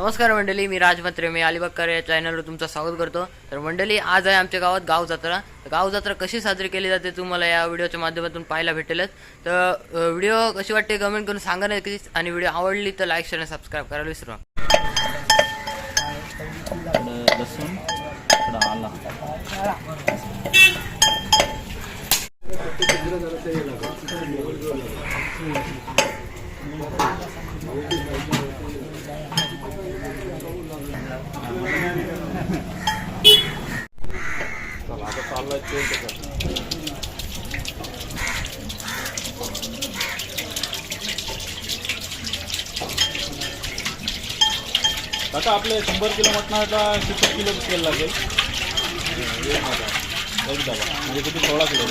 नमस्कार मंडळी मी राज म्हात्रे मी अलिबागकर या चॅनलवर तुमचं स्वागत करतो. तर मंडळी आज आहे आमच्या गावात गाव जत्रा. गाव जत्रा कशी साजरी केली जाते तुम्हाला या व्हिडिओच्या माध्यमातून पाहायला भेटेलच. तर व्हिडिओ कशी वाटते कमेंट करून सांगा नक्कीच. आणि व्हिडिओ आवडली तर लाईक शेअर आणि सबस्क्राईब करायला विसरू नका इकडं लसूण इकडं आला आता चाललाय तेल आता आपले शंभर किलो मटणाचा किती किलो तेल लागेल. एक डबा म्हणजे किती? सोळा किलो.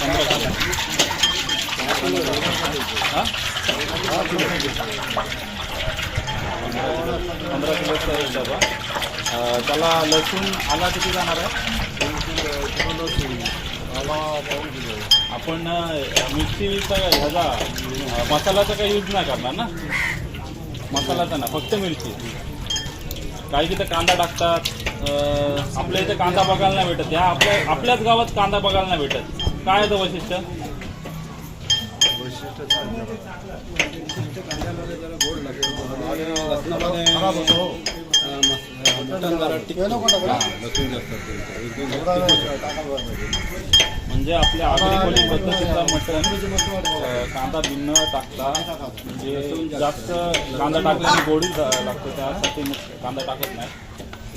पंधरा किलो. हां? पंधरा किलोचा एक डबा त्याला लसूण आला किती जाणार आहे? आपण मिरचीचा ह्याचा मसाल्याचा काही यूज नाही करणार ना? मसाल्याचा ना फक्त मिरची. काही तिथे कांदा टाकतात आपल्या इथे कांदा बघायला नाही भेटत. या आपल्या आपल्याच गावात कांदा बघायला नाही भेटत. काय येतं वैशिष्ट्य? वैशिष्ट्य खराब लसूण जास्त म्हणजे आपल्या आगरी कोळी पद्धतीचा मटण कांदा भिन्न टाकता. म्हणजे जास्त कांदा टाकल्याने गोडी लागतो त्यासाठी मग कांदा टाकत नाही.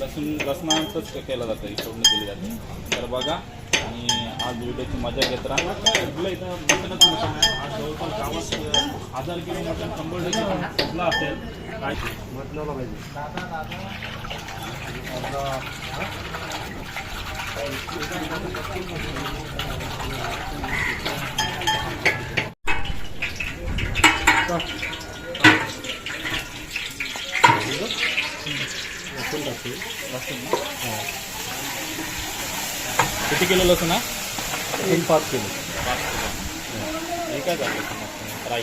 लसूण लसणाचंच केलं जातं ही फोडणी दिली जाते. तर बघा आणि आज व्हिडिओची मजा घेत राहा. आपलं इथं मटण आहे. आज जवळपास गावात हजार किलो मटण शंभर टक्के कुठलं असेल काय लसूण ना किती किलो लसूण आहे? तीन पाच किलो. पाच किलो हे काय झालं राई.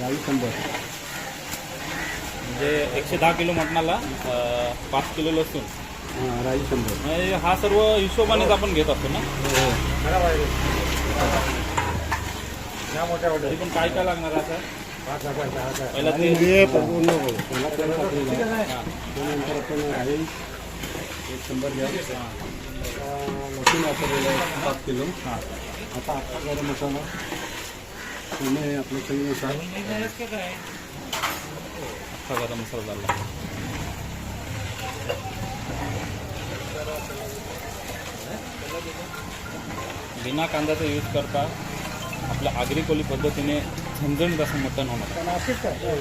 राई शंभर. म्हणजे एकशे दहा किलो मटणाला अं, पाच किलो लसूण. हां राई शंभर. म्हणजे हा सर्व हिशोबानेच आपण घेत असतो ना? तरी पण काय काय लागणार आहे असं पहिला ते हे पूर्ण त्याला तेल टाकलेलं आहे. त्यानंतर आपण एक शंभर घ्या. आता लसूण वापरलेलं आहे पाच किलो. हां. आता अख्खा गरम मसाला. पुणे आपलं गरम मसाला झाला. बिना कांद्याचा यूज करता आपल्या आगरी कोली पद्धतीने झणझणीत असं मटण होणार. हो,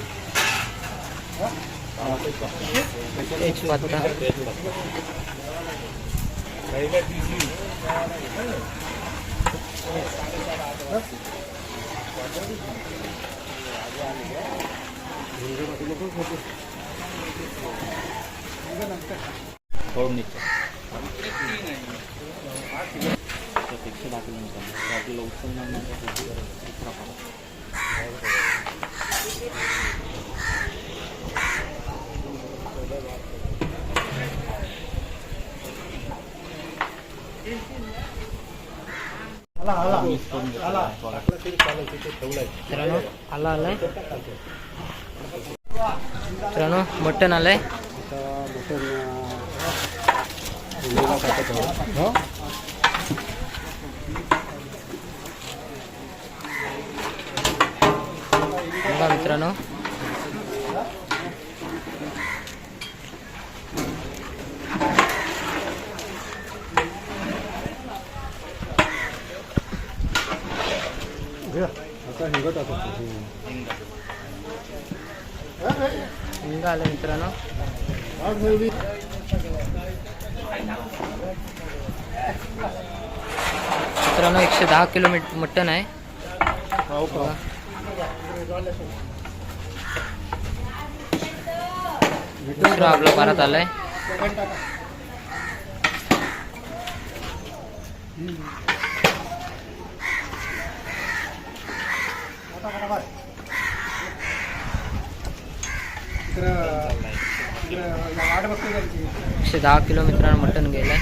फोडणीचं एकशे दहा किलोमीटर आपल्याला उचलणार मित्रांनो आला आलाय मित्रांनो मटण आलंय आता मटण अं, टाकत आहोत. हो बघा मित्रांनो. आता हिंग आता हिंग आलं मित्रांनो मित्रांनो एकशे दहा किलो मिट मटण आहे हो का दुसरं आपलं परत आलंय इकडं एकशे दहा किलो मित्रांनो मटण गेलं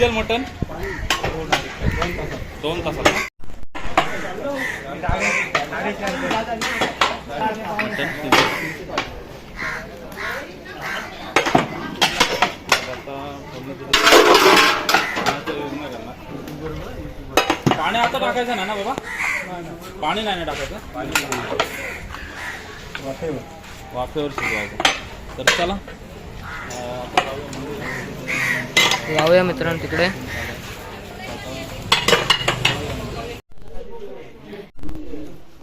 शिजेल मटन दोन तासात. मटन नाही पाणी आता टाकायचं नाही ना बाबा? पाणी नाही ना टाकायचं? वाफेवर. शिजवायचं. तर चला. जाऊया मित्रांनो तिकडे.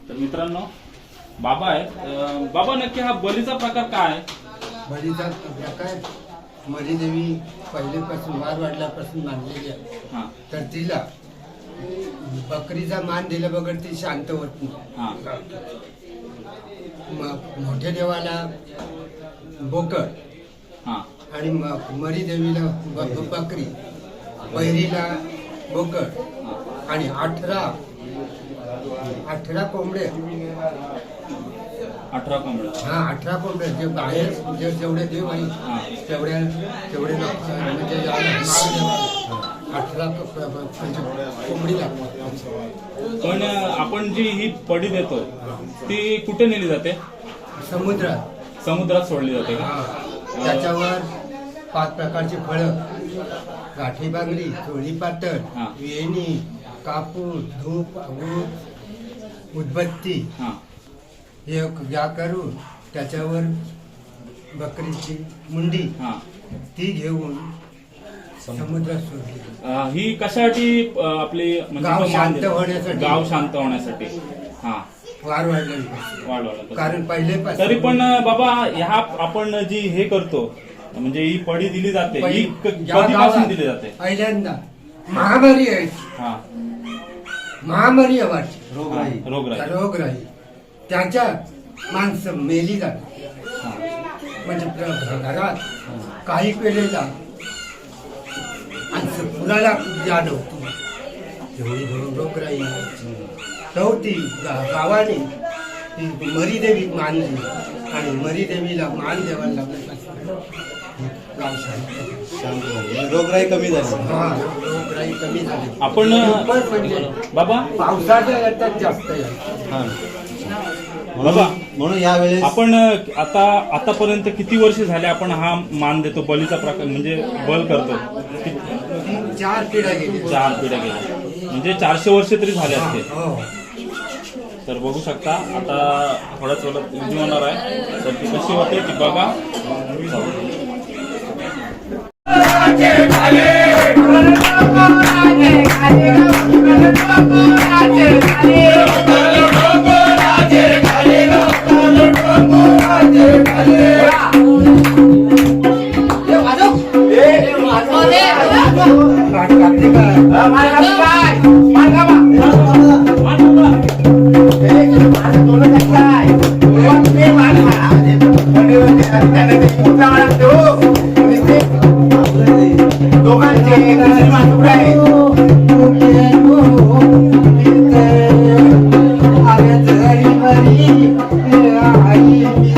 तर मित्रांनो बाबा आहेत. बाबा नक्की हा बलीचा प्रकार काय आहे? बळीचा प्रकार मरीदेवी पहिलेपासून वार वाढल्यापासून मानलेली आहे. हा. तर तिला बकरीचा मान दिल्या बगैर ती शांत होत नाही. हा. म- मोठ्या देवाला बोकड हा. आणि मरी देवीला बकरी पैरीला बोकड आणि अठरा अठरा कोंबडे अठरा कोंबड्या. हा अठरा कोंबडे जे बाहेर जे जेवढे देव हा. आहेत तेवढ्या तेवढे म्हणजे अठरा कोंबडी लागतात पण आपण जी ही पडी देतो ती कुठे नेली जाते? समुद्रात. समुद्रात सोडली जाते का? हा. त्याच्यावर पाच प्रकारची फळं. गाठी बांगडी चोळी पातळ. वेणी कापूस धूप ऊस उदबत्ती. हा. या करून त्याच्यावर बकरीची मुंडी हा. ती घेऊन समुद्रात सोडली. ही कशासाठी आपली म्हणजे गाव शांत? होण्यासाठी. गाव शांत होण्यासाठी. हा. वाढ कारण पहिलेपासून तरी पण बाबा ह्या आपण जी हे करतो म्हणजे ही पडी दिली जाते ही पहि- क- या कधीपासून गावात दिली जाते? पहिल्यांदा महामारी आहे हा. महामारी आहे वाटची रोगराई. रोगराई रोगराई त्याच्यात माणसं मेली जातात. हा. म्हणजे प्र- घरात काही केलेला माणसं फुलाला जा नव्हती एवढी रोगराई गा- गावाने ती मरीदेवी मानली आणि मरीदेवीला मान द्यावा लागला. रोगराई कमी झाली. हा रोगराई कमी झाली. आपण पण म्हणजे बाबा? पावसाच्या याच्यात जास्त हा. बाबा म्हणून यावेळेस आपण आता आतापर्यंत किती वर्ष झाले आपण हा मान देतो बलीचा प्रकार म्हणजे बल करतो? चार पिढ्या गेली. चार पिढ्या गेल्या म्हणजे चारशे वर्ष तरी झाले असते हो. तर बघू शकता आता थोड्याच वेळात उजी होणार आहे. तर ती कशी होते ती बघा. Yeah.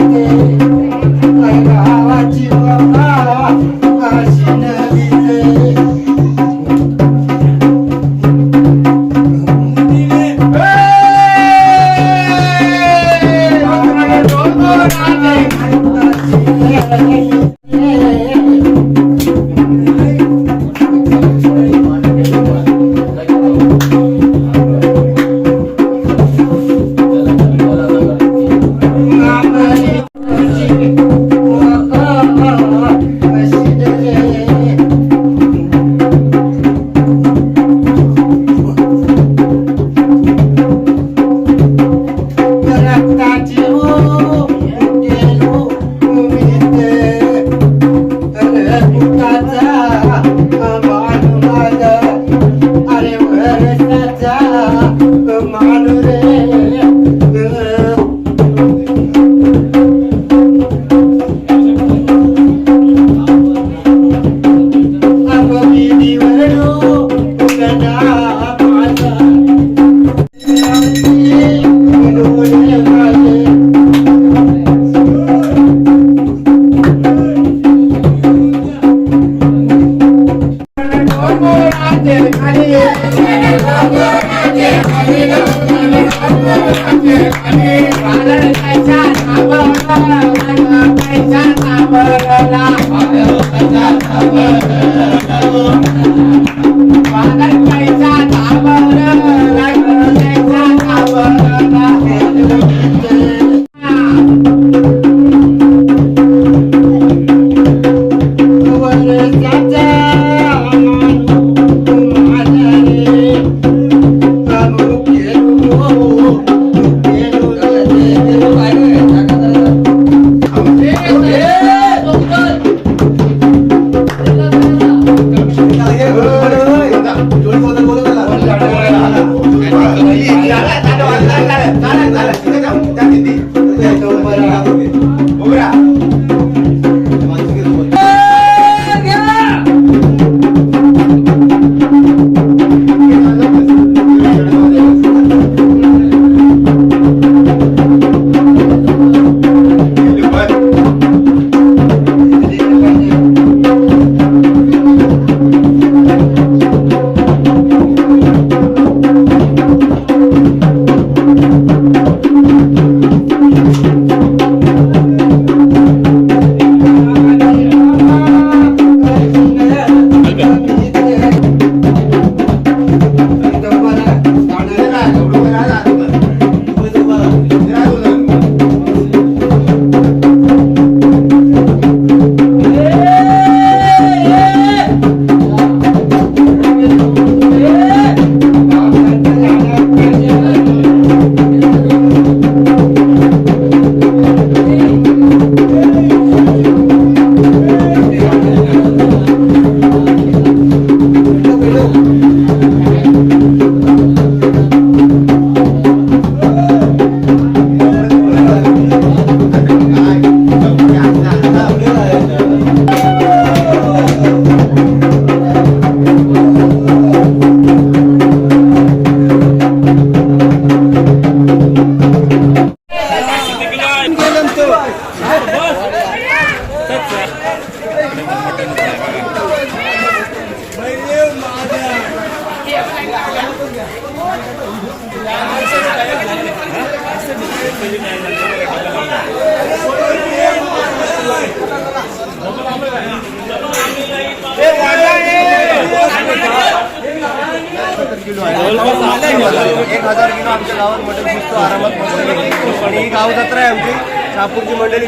एक हजार किलो आमच्या गावात मटण आरामात आणि ही गाव जत्रा आहे आमची. शहापूरची मंडळी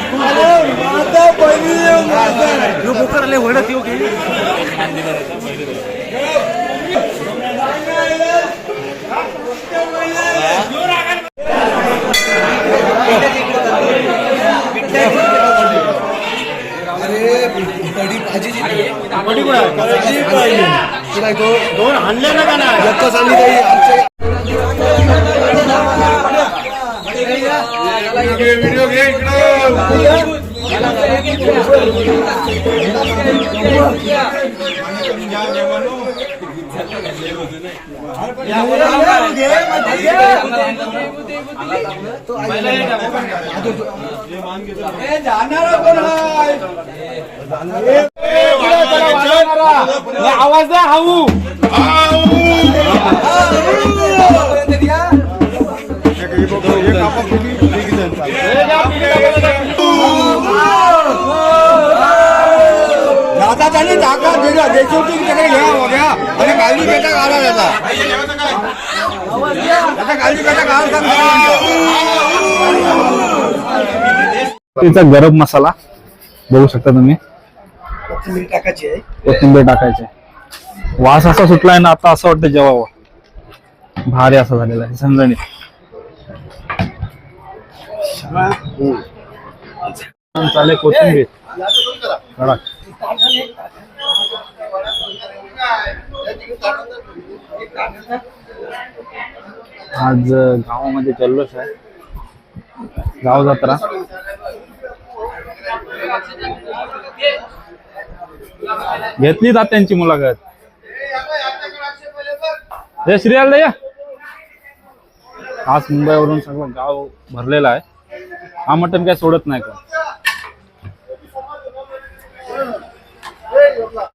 खूप आले वडत येऊ गेली दोन आणले ना का नाही व्हिडिओ घे आवाज द्या हाऊ. त्याने टाका दिला देशोटी तिकडे घ्या हो घ्या. आणि काळजी पेटा घाला त्याचा. त्याचा काळजी पेटा घाल तिचा गरम मसाला बघू शकता तुम्ही. टाकायची आहे. कोथिंबीर टाकायचे वास असा सुटलाय ना आता असं वाटतं जेवावं. भारी असा झालेला आहे झणझणीत. चालेल कोथिंबीर. कडक. आज गावामध्ये जल्लोष आहे. गाव जत्रा. घेतली जात त्यांची मुलाखत. जय श्रीयाल या आज मुंबईवरून सगळं गाव भरलेलं आहे. हा मटण काय सोडत नाही का? blah blah blah.